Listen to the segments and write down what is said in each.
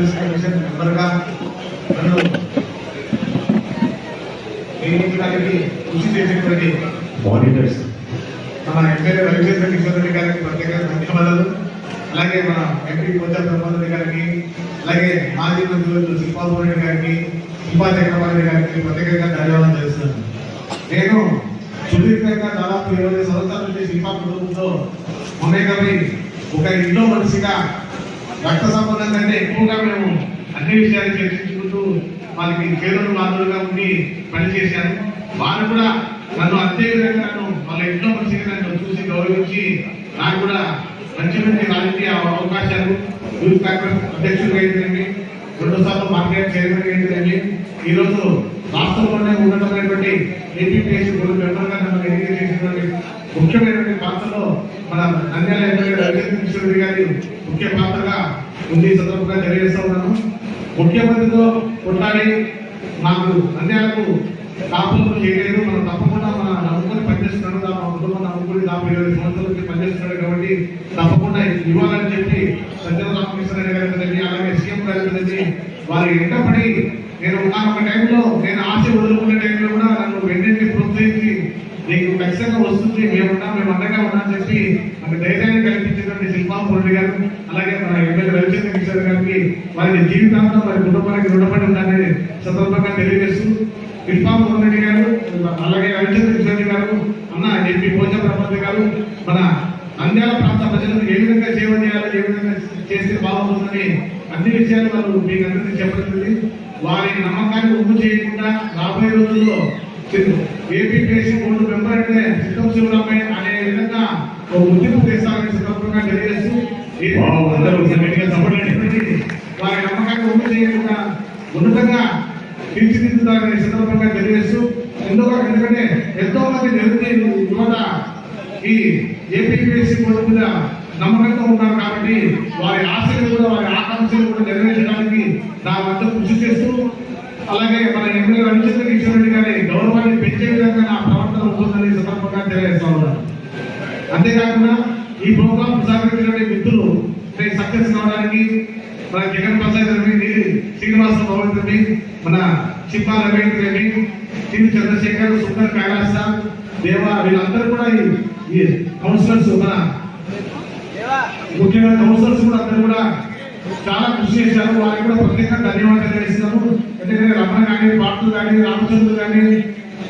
Service commission మెంబర్గా నన్ను నియమించడానికి కృషి చేసినటువంటి మానిటర్స్ మన ఎమ్మెల్యే రవిచంద్ర కిషన్ రెడ్డి గారికి ప్రత్యేకంగా ధన్యవాదాలు. అలాగే మన ఎంపీ కొంచెం బ్రహ్మానంద గారికి అలాగే మాజీ మంత్రులు శిల్పాబు రెడ్డి గారికి శిల్పా చక్రపాణి గారికి ప్రత్యేకంగా ధన్యవాదాలు చేస్తున్నాను నేను సుదీర్ఘంగా దాదాపు ఇరవై సంవత్సరాల నుంచి శిల్పా కుటుంబంతో ఒక ఇంట్లో మనిషిగా రక్త సంబంధం కంటే ఎక్కువగా మేము అన్ని విషయాలు చర్చించుకుంటూ వాళ్ళకి చేరులు మాదిరిగా ఉండి పనిచేశాను వారు కూడా నన్ను అంతే విధంగా నన్ను వాళ్ళ ఇంట్లో మంచిగా నన్ను చూసి గౌరవించి నాకు కూడా మంచి మంచి రాజకీయ అవకాశాలు యూత్ కాంగ్రెస్ అధ్యక్షుడిగా అయితేనేమి రెండు సార్లు మార్కెట్ చైర్మన్ ఏంటిదండి ఈ రోజు రాష్ట్రంలోనే ఉన్నటువంటి ఏపీపీఎస్సీ బోర్డు మెంబర్గా నన్ను ఎన్నిక చేసినటువంటి ముఖ్యమైనటువంటి పాత్రలో మన నంద్యాల ఎమ్మెల్యే రవిచంద్ర కిషోర్ గారి ముఖ్య పాత్రగా ఉంది సందర్భంగా తెలియజేస్తా ఉన్నాను. ముఖ్యమంత్రితో కొట్లాడి మాకు నంద్యాలకు కాపులు చేయలేదు మనం తప్పకుండా మన నమ్ముకొని పనిచేస్తున్నాడు మా కుటుంబం నమ్ముకొని యాభై ఇరవై సంవత్సరాల నుంచి పనిచేస్తున్నాడు కాబట్టి తప్పకుండా ఇవ్వాలని చెప్పి సజ్జల రామకృష్ణ రెడ్డి గారి దగ్గరికి అలాగే సీఎం గారి కదండి వారి ఎంటపడి నేను ఉన్నాను ఒక టైంలో నేను ఆశ వదులుకునే టైంలో కూడా నన్ను వెంటనే ప్రోత్సహించి నీకు ఖచ్చితంగా వస్తుంది మేమున్నాం మేము అండగా ఉన్నామని చెప్పి నాకు ధైర్యాన్ని కల్పించినటువంటి శిల్పా రెడ్డి గారు అలాగే మన ఎమ్మెల్యే రవిచంద్ర కిషోర్ గారికి వారి జీవితాంతం వారి కుటుంబానికి రుణపడి ఉండాలని సందర్భంగా తెలియజేస్తూ శిల్పా రెడ్డి గారు అలాగే రవిచంద్ర కిషోర్ గారు అన్న ఎంపీ భోజ ప్రపంచ గారు మన నంద్యాల ప్రాంత ప్రజలకు ఏ విధంగా సేవ చేయాలి ఏ విధంగా చేస్తే బాగుంటుందని అన్ని విషయాలు వారు మీకు అందరికీ చెప్పడం వారి నమ్మకాన్ని ఒమ్ము చేయకుండా రాబోయే రోజుల్లో ఏపీపీఎస్సీ బోర్డు మెంబర్ అంటే సిద్ధం శివరామయ్య అనే విధంగా ఒక ఉద్యమం చేస్తారని సందర్భంగా తెలియజేస్తూ వారి నమ్మకాన్ని ఒమ్ము చేయకుండా ఉన్నతంగా తీర్చిదిద్దుతారని సందర్భంగా తెలియజేస్తూ ఎందుకు ఎందుకంటే ఎంతో మంది నిరుద్యోగ యువత ఈ ఏపీపీఎస్సీ బోర్డు మీద నమ్మకంతో ఉన్నారు కాబట్టి వారి ఆశలు కూడా వారి ఆకాంక్షలు కూడా నెరవేర్చడానికి నా వద్ద కృషి చేస్తూ అలాగే మన ఎమ్మెల్యే రవిచంద్ర కిషోర్ గౌరవాన్ని పెంచే విధంగా నా ప్రవర్తన ఉంటుందని సందర్భంగా తెలియజేస్తా ఉన్నాను అంతేకాకుండా ఈ ప్రోగ్రాం సహకరించినటువంటి మిత్రులు సక్సెస్ కావడానికి మన జగన్ ప్రసాద్ రెడ్డి శ్రీనివాస భవన్ రెడ్డి మన చిప్పా రవీంద్ర రెడ్డి శ్రీ చంద్రశేఖర్ సుందర్ కైలాస దేవ వీళ్ళందరూ కూడా ఈ- కౌన్సిలర్స్ మన ముఖ్యంగా కౌన్సిలర్స్ కూడా అందరూ కూడా చాలా కృషి చేశారు. వారికి కూడా ప్రత్యేకంగా ధన్యవాదాలు తెలియజేస్తున్నాము. ఎందుకంటే రమణ కానీ పాటలు కానీ రామచంద్రులు కానీ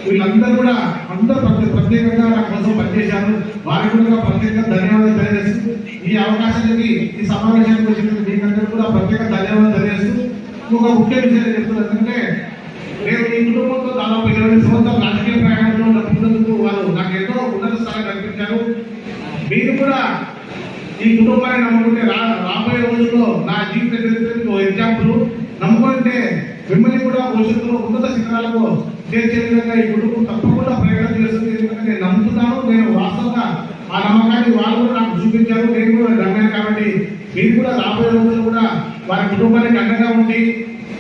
వీళ్ళందరూ కూడా అందరూ ప్రత్యేకంగా నా కోసం పనిచేశారు. వారికి కూడా ప్రత్యేకంగా ధన్యవాదాలు తెలియజేస్తూ ఈ అవకాశానికి ఈ సమావేశానికి వచ్చిన మీకందరూ కూడా ప్రత్యేక ధన్యవాదాలు తెలియజేస్తూ ఒక ముఖ్య విషయం చెప్తున్నారు ఎందుకంటే నేను ఈ కుటుంబంతో దాదాపు ఇరవై సంవత్సరాలు రాజకీయ ప్రయాణంలో ఉన్నందుకు వాళ్ళు నాకు ఎంతో ఉన్నత స్థాయి కల్పించారు. మీరు కూడా ఈ కుటుంబాన్ని నమ్ముకుంటే రా రాబోయే రోజుల్లో నా జీవిత చరిత్రకు ఎగ్జాంపుల్ నమ్ముకుంటే మిమ్మల్ని కూడా భవిష్యత్తులో ఉన్నత శిఖరాలకు చేర్చే విధంగా ఈ కుటుంబం తప్పకుండా ప్రయత్నం చేస్తుంది. ఎందుకంటే నేను నమ్ముతున్నాను నేను వాస్తవంగా ఆ నమ్మకాన్ని వాళ్ళు కూడా నాకు చూపించారు నేను కూడా నమ్మాను కాబట్టి మీరు కూడా రాబోయే రోజులు కూడా వారి కుటుంబానికి అండగా ఉండి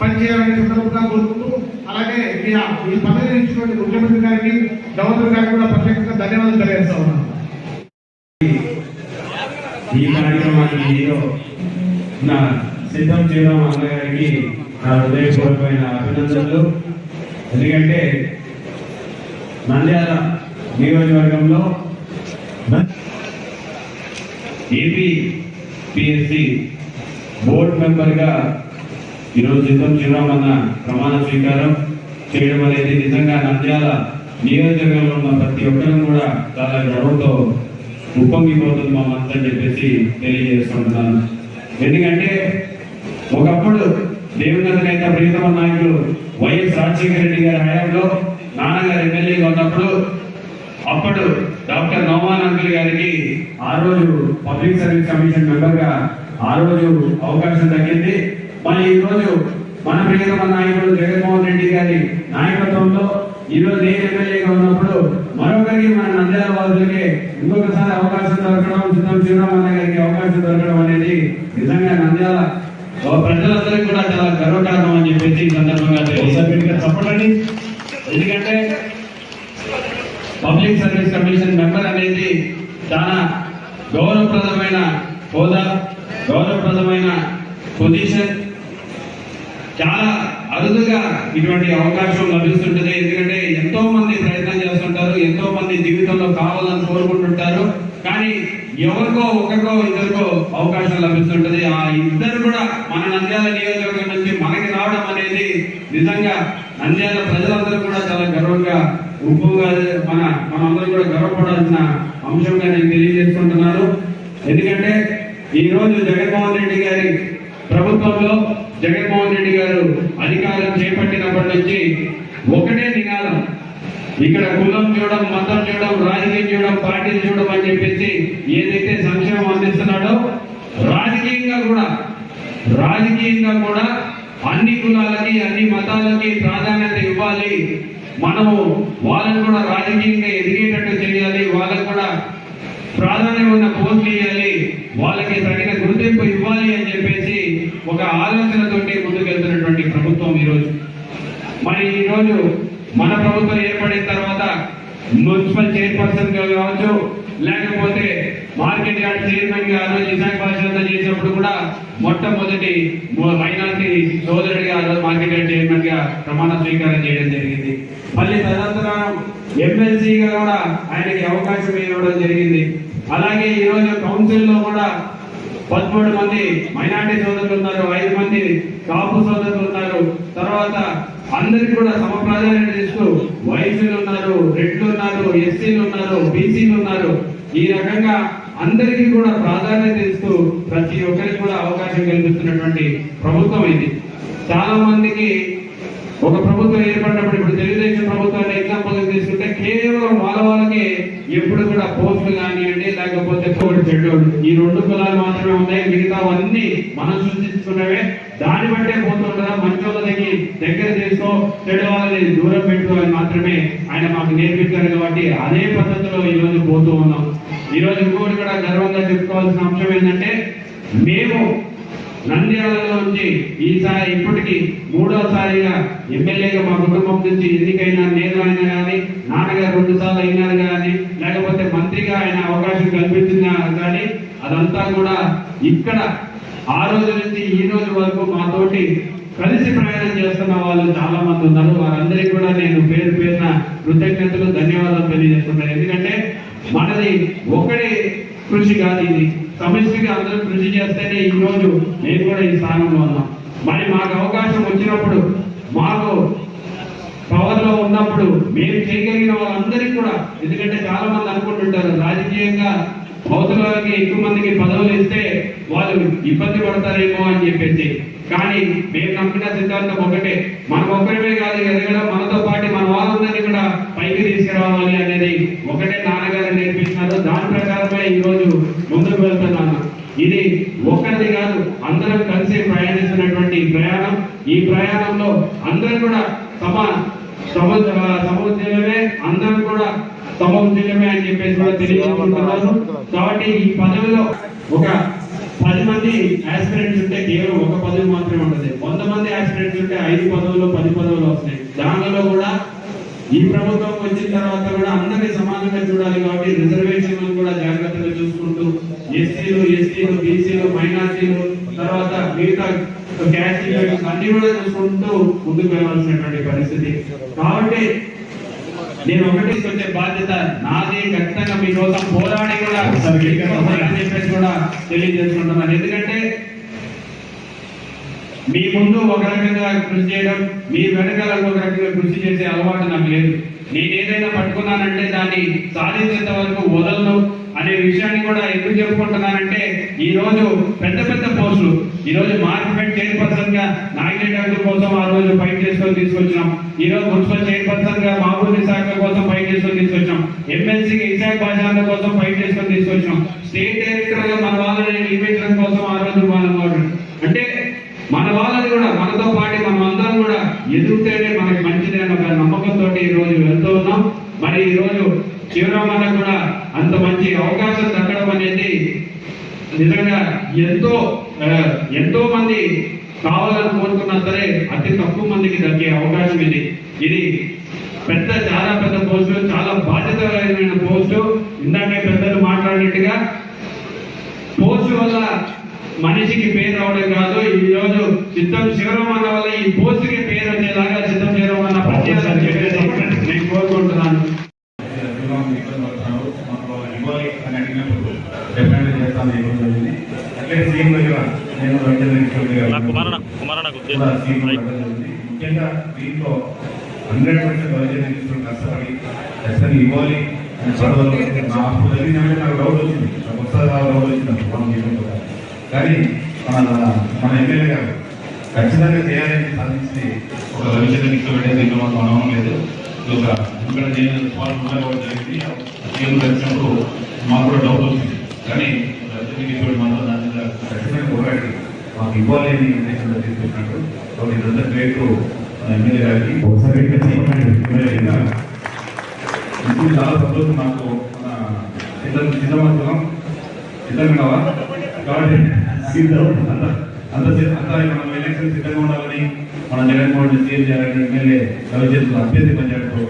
పనిచేయాలని సందర్భంగా కోరుకుంటూ అలాగే ఈ ఈ పదవి ఇచ్చినటువంటి ముఖ్యమంత్రి గారికి గవర్నర్ గారికి కూడా ప్రత్యేకంగా ధన్యవాదాలు తెలియజేస్తా ఉన్నాను. ఈ కార్యక్రమానికి హీరో నా సిద్ధం చేయడం అన్నగారికి నా హృదయపూర్వకమైన అభినందనలు. ఎందుకంటే నంద్యాల నియోజకవర్గంలో ఏపీ పిఎస్సి బోర్డు మెంబర్గా ఈరోజు సిద్ధం చేయడం అన్న ప్రమాణ స్వీకారం చేయడం అనేది నిజంగా నంద్యాల నియోజకవర్గంలో ఉన్న ప్రతి ఒక్కరం కూడా చాలా గర్వంతో ఉప్పొంగిపోతుంది మా మనసు చెప్పేసి తెలియజేస్తుంటున్నాను. ఎందుకంటే ఒకప్పుడు దేవేంద్ర నేత ప్రియతమ నాయకులు వైఎస్ రాజశేఖర రెడ్డి గారి హయాంలో నాన్నగారు ఎమ్మెల్యేగా ఉన్నప్పుడు అప్పుడు డాక్టర్ నోమాన్ అంకుల్ గారికి ఆ రోజు పబ్లిక్ సర్వీస్ కమిషన్ మెంబర్గా ఆ రోజు అవకాశం దక్కింది. మరి ఈ రోజు మన ప్రియతమ నాయకుడు జగన్మోహన్ రెడ్డి గారి నాయకత్వంలో ఈ రోజు నేను ఎమ్మెల్యేగా ఉన్నప్పుడు మరొకరికి మన నంద్యాల వాసులకి ఇంకొకసారి అవకాశం దొరకడం సిద్ధం శ్రీరామన్న గారికి అవకాశం దొరకడం అనేది నిజంగా నంద్యాల ప్రజలందరికీ కూడా చాలా గర్వకారణం అని చెప్పేసి ఈ సందర్భంగా చెప్పండి ఎందుకంటే పబ్లిక్ సర్వీస్ కమిషన్ మెంబర్ అనేది చాలా గౌరవప్రదమైన హోదా గౌరవప్రదమైన పొజిషన్ చాలా అరుదుగా ఇటువంటి అవకాశం లభిస్తుంటది. ఎందుకంటే ఎంతో మంది ప్రయత్నం చేస్తుంటారు ఎంతో మంది జీవితంలో కావాలని కోరుకుంటుంటారు. కానీ ఎవరికో ఒకరికో ఇద్దరికో అవకాశం లభిస్తుంటది. ఆ ఇద్దరు కూడా మన నంద్యాల నియోజకవర్గం నుంచి మనకి రావడం అనేది నిజంగా నంద్యాల ప్రజలందరూ కూడా చాలా గర్వంగా ఉప్పుగా మన మనందరూ కూడా గర్వపడాల్సిన అంశంగా నేను తెలియజేసుకుంటున్నాను. ఎందుకంటే ఈ రోజు జగన్మోహన్ రెడ్డి గారి ప్రభుత్వంలో జగన్మోహన్ రెడ్డి గారు అధికారం చేపట్టినప్పటి నుంచి ఒకటే నినాదం. ఇక్కడ కులం చూడడం మతం చూడడం రాజకీయం చూడడం పార్టీలు చూడడం అని చెప్పేసి ఏదైతే సంక్షేమం అందిస్తున్నాడో రాజకీయంగా కూడా రాజకీయంగా కూడా అన్ని కులాలకి అన్ని మతాలకి ప్రాధాన్యత ఇవ్వాలి. మనము వాళ్ళని కూడా రాజకీయంగా ఎదిగేటట్టు చేయాలి. వాళ్ళకు కూడా ప్రాధాన్యం ఉన్న పోస్టులు ఇవ్వాలి. వాళ్ళకి తగిన గుర్తింపు ఇవ్వాలి అని చెప్పేసి ఒక ఆలోచనతోటి ముందుకెళ్తున్నటువంటి ప్రభుత్వం ఈరోజు. మరి ఈ రోజు మన ప్రభుత్వం ఏర్పడిన తర్వాత మున్సిపల్ చైర్పర్సన్గా కావచ్చు లేకపోతే మార్కెట్ యార్డ్ చైర్మన్గా రోజు చేసినప్పుడు కూడా మొట్టమొదటి మైనార్టీ సోదరుడిగా రోజు మార్కెట్ యార్డ్ చైర్మన్గా ప్రమాణ స్వీకారం చేయడం జరిగింది. మళ్ళీ తదనంతరం ఎమ్మెల్సీగా కూడా ఆయనకి అవకాశం ఇవ్వడం జరిగింది. అలాగే ఈ రోజు కౌన్సిల్లో కూడా పదమూడు మంది మైనార్టీ సోదరులు ఉన్నారు ఐదు మంది కాపు సోదరులు ఉన్నారు. తర్వాత అందరికి కూడా సమ ప్రాధాన్యత ఇస్తూ వైశ్యులు ఉన్నారు రెడ్లు ఉన్నారు ఎస్సీలు ఉన్నారు బీసీలు ఉన్నారు. ఈ రకంగా అందరికీ కూడా ప్రాధాన్యత ఇస్తూ ప్రతి ఒక్కరికి కూడా అవకాశం కల్పిస్తున్నటువంటి ప్రభుత్వం ఇది. చాలా మందికి ఒక ప్రభుత్వం ఏర్పడినప్పుడు ఇప్పుడు తెలుగుదేశం ప్రభుత్వాన్ని ఎగ్జాంపుల్ తీసుకుంటే కేవలం వాళ్ళ వాళ్ళకి ఎప్పుడు కూడా పోస్టులు కానివ్వండి లేకపోతే తోడు చెడ్డోడు ఈ రెండు కులాలు మాత్రమే ఉన్నాయి. మిగతావన్నీ మనం సృష్టించుకున్నవే. దాన్ని బట్టే పోతుంటారా మంచి వాళ్ళ దగ్గర దగ్గర తీసుకో చెడు వాళ్ళని దూరం పెట్టు అని మాత్రమే ఆయన మాకు నేర్పించారు కాబట్టి అదే పద్ధతిలో ఈ రోజు పోతూ ఉన్నాం. ఈ రోజు ఇంకోటి కూడా గర్వంగా చెప్పుకోవాల్సిన అంశం ఏంటంటే మేము నంద్యాలలో నుంచి ఈసారి ఇప్పటికి మూడోసారిగా ఎమ్మెల్యేగా మా కుటుంబం నుంచి ఎన్నికైనా నేను అయినా కానీ నాన్నగారు రెండు సార్లు అయినారు కానీ లేకపోతే మంత్రిగా ఆయన అవకాశం కల్పించినా కానీ అదంతా కూడా ఇక్కడ ఆ రోజు నుంచి ఈ రోజు వరకు మాతోటి కలిసి ప్రయాణం చేస్తున్న వాళ్ళు చాలా మంది ఉన్నారు. వారందరికీ కూడా నేను పేరు పేరున కృతజ్ఞతలు ధన్యవాదాలు తెలియజేస్తున్నాను. ఎందుకంటే మనది ఒకటి కృషి కాదు ఇది. సమస్యగా అందరూ కృషి చేస్తేనే ఈ రోజు కూడా ఈ స్థానంలో ఉన్నాం. మరి మాకు అవకాశం వచ్చినప్పుడు మాకు పవర్లో ఉన్నప్పుడు మేము చేయగలిగిన వాళ్ళందరికీ కూడా ఎందుకంటే చాలా మంది అనుకుంటుంటారు రాజకీయంగా అవతల ఎక్కువ మందికి పదవులు ఇస్తే వాళ్ళు ఇబ్బంది పడతారేమో అని చెప్పేసి. కానీ మేము నమ్మిన సిద్ధాంతం ఒకటే మనం ఒక్కరిమే కాదు ఎదగడం మనతో పాటు మన వాళ్ళందరినీ కూడా పైకి తీసుకురావాలి అనేది ఒకటే నాన్నగారు నేర్పించినారు దాని ప్రకారమే ఈరోజు ముందుకు వెళ్తున్నాను. ఇది ఒకరిది కాదు అందరం కలిసి ప్రయాణిస్తున్నటువంటి ప్రయాణం. ఈ ప్రయాణంలో అందరూ కూడా తమ సమ సముద్రమే అందరం కూడా సముద్రమే అని చెప్పేసి కూడా తెలియజేసుకుంటున్నారు కాబట్టి ఈ పదవిలో ఒక పది మంది ఆస్పిరెంట్స్ ఉంటే కేవలం ఒక పదవి మాత్రమే ఉంటుంది వంద మంది ఆస్పిరెంట్స్ ఉంటే ఐదు పదవులు పది పదవులు వస్తాయి. దానిలో కూడా ఈ ప్రభుత్వం వచ్చిన తర్వాత కూడా అందరినీ సమానంగా చూడాలి కాబట్టి రిజర్వేషన్లు కూడా జాగ్రత్తగా చూసుకుంటూ ఎస్సీలు ఎస్టీలు బీసీలు మైనార్టీలు తర్వాత మిగతా అన్ని కూడా చూసుకుంటూ ముందుకు వెళ్ళాల్సినటువంటి పరిస్థితి. కాబట్టి నేను ఒకటి వచ్చే బాధ్యత నాది ఖచ్చితంగా మీకోసం పోరాడి కూడా చెప్పేసి కూడా తెలియజేసుకుంటున్నాను. ఎందుకంటే మీ ముందు ఒక రకంగా కృషి చేయడం మీ వెనకాల ఒక రకంగా కృషి చేసే అలవాటు నాకు లేదు. నేను ఏదైనా పట్టుకున్నానంటే దాన్ని సాధించేంత వరకు వదలను అనే విషయాన్ని కూడా ఎందుకు చెప్పుకుంటున్నానంటే ఈ రోజు పెద్ద పెద్ద పోస్టులు ఈ రోజు మార్కెట్ చైర్పర్సన్గా నాగిరెడ్డి గారి కోసం ఆ రోజు ఫైట్ చేసుకొని తీసుకొచ్చినాం. ఈ రోజు మున్సిపల్ చైర్పర్సన్గా మహబూబ్ శాఖ కోసం ఫైట్ చేసుకొని తీసుకొచ్చాం ఎమ్మెల్సీ ఇసాక్ భాషల కోసం ఫైట్ చేసుకొని తీసుకొచ్చాం స్టేట్ డైరెక్టర్గా మన వాళ్ళని నియమించడం కోసం ఆ రోజు మనం అంటే మన వాళ్ళని కూడా మనతో పాటు మనం అందరం కూడా ఎదుగుతేనే మనకి మంచిది అన్న ఒక నమ్మకంతో ఈ రోజు వెళ్తూ ఉన్నాం. మరి ఈ రోజు శివరామన్న కూడా అంత మంచి అవకాశం దక్కడం అనేది నిజంగా ఎంతో ఎంతో మంది కావాలని కోరుకున్నా సరే అతి తక్కువ మందికి దక్కే అవకాశం ఇది. ఇది పెద్ద చాలా పెద్ద పోస్టు చాలా బాధ్యతమైన పోస్టు. ఇందాకే పెద్దలు మాట్లాడినట్టుగా పోస్టు వల్ల మనిషికి పేరు రావడం కాదు. ఈ రోజు సిద్ధం శివరాం అన్న వల్ల ఈ పోస్టుకి పేరు వచ్చేలాగా సిద్ధం శివరాం అన్న పనిచేయాలని చెప్పేసి నేను కోరుకుంటున్నాను. సీఎం దగ్గర నేను వైద్య. ముఖ్యంగా దీంట్లో హండ్రెడ్ పర్సెంట్ వైద్య నిపుణులు కష్టపడి ఖచ్చితంగా ఇవ్వాలి నాకు జరిగిన నాకు డౌట్ వచ్చింది. ఒకసారి డౌట్ వచ్చింది. మనం చేయడం. కానీ మన మన ఎమ్మెల్యే గారు ఖచ్చితంగా చేయాలని సాధించి ఒక రవిచంద్ర నిక్కు పెట్టేది ఇంకా మాకు అనుభవం లేదు. ఒక ఇక్కడ నేను వాళ్ళు ఉండకపోవడం జరిగింది. నేను కలిసినప్పుడు మాకు కూడా డౌట్ వచ్చింది. కానీ రవిచంద్ర నిక్కు మాత్రం ఖచ్చితంగా పోరాడి మాకు ఇవ్వాలి అని ఉద్దేశంలో తీసుకుంటున్నాడు కాబట్టి ఇదంతా గ్రేట్ ఎమ్మెల్యే గారికి ఒకసారి. ఇప్పుడు చాలా సంతోషం నాకు మన ఇద్దరు విన్నావా కాబట్టి అంత అంత మనం ఎలక్షన్ సిద్ధంగా ఉండాలని మన జగన్మోహన్ రెడ్డి సీఎం చేయాలని ఎమ్మెల్యే రవిచంద్ర అభ్యర్థి పనిచేయడంతో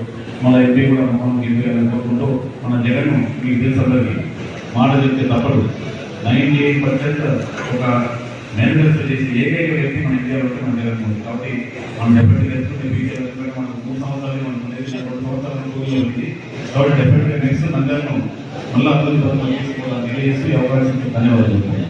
మన ఎంపీ కూడా మనం గెలిపేయాలని కోరుకుంటూ మన జగన్ మీకు తెలుసు అందరికీ. మాట చెప్తే తప్పదు. నైన్టీ ఎయిట్ పర్సెంట్ ఒక మేనిఫెస్టో చేసి ఏకైక వ్యక్తి మన ఇండియాలో ఉంటే మన జగన్మోహన్ కాబట్టి మనం డెఫినెట్గా తెలుసుకుంటే బీజేపీ మనకు మూడు సంవత్సరాలు మనం రెండు సంవత్సరాలు కూలి ఉంది కాబట్టి డెఫినెట్గా నెక్స్ట్ నంద్యాలను మళ్ళీ అభివృద్ధి పథకాలు తీసుకోవాలని తెలియజేసి అవకాశం ధన్యవాదాలు.